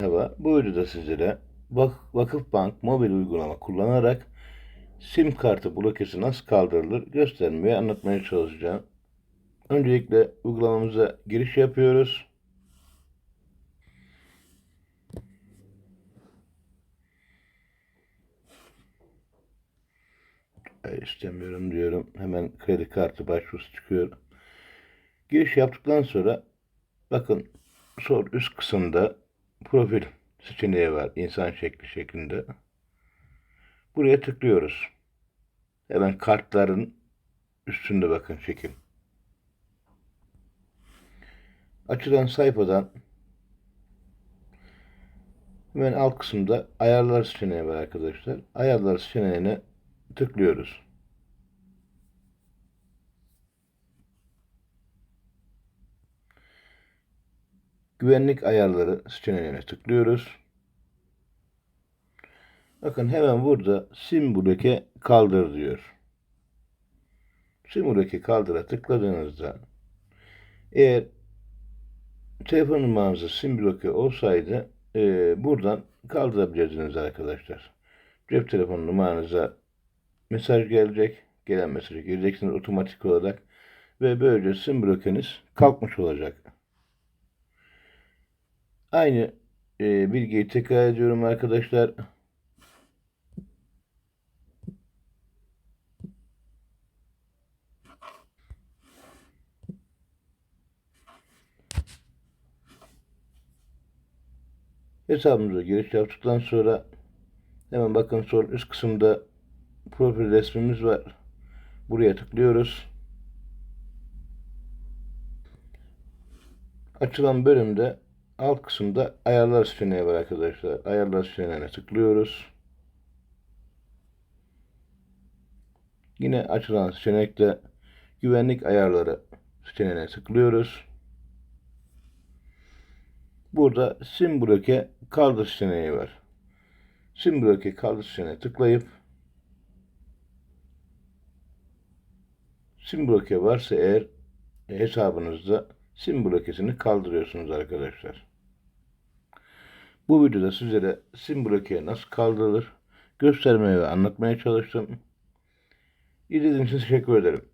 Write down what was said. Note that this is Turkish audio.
Merhaba, bu videoda sizlere Vak- Vakıfbank mobil uygulama kullanarak sim kartı blokesi nasıl kaldırılır göstermeye anlatmaya çalışacağım. Öncelikle uygulamamıza giriş yapıyoruz. Hayır, istemiyorum diyorum. Hemen kredi kartı başvurusu çıkıyor. Giriş yaptıktan sonra bakın sol üst kısımda profil seçeneği var. insan şekli şeklinde. Buraya tıklıyoruz. Hemen kartların üstünde bakın şekil. Açılan sayfadan hemen alt kısımda ayarlar seçeneği var arkadaşlar. Ayarlar seçeneğine tıklıyoruz. Güvenlik ayarları seçeneğine tıklıyoruz. Bakın hemen burada sim bloke kaldır diyor. Sim bloke kaldıra tıkladığınızda eğer telefon numaranızda sim bloke olsaydı e, buradan kaldırabilirsiniz arkadaşlar. Cep telefonu numaranıza mesaj gelecek. Gelen mesajı gireceksiniz otomatik olarak ve böylece sim blokeniz kalkmış olacak. Aynı e, bilgiyi tekrar ediyorum arkadaşlar. Hesabımıza giriş yaptıktan sonra hemen bakın sol üst kısımda profil resmimiz var. Buraya tıklıyoruz. Açılan bölümde alt kısımda ayarlar seçeneği var arkadaşlar. Ayarlar seçeneğine tıklıyoruz. Yine açılan seçenekte güvenlik ayarları seçeneğine tıklıyoruz. Burada sim bloke kaldır seçeneği var. Sim bloke kaldır seçeneğine tıklayıp sim bloke varsa eğer hesabınızda sim blokesini kaldırıyorsunuz arkadaşlar. Bu videoda sizlere sim bloke nasıl kaldırılır göstermeye ve anlatmaya çalıştım. İzlediğiniz için teşekkür ederim.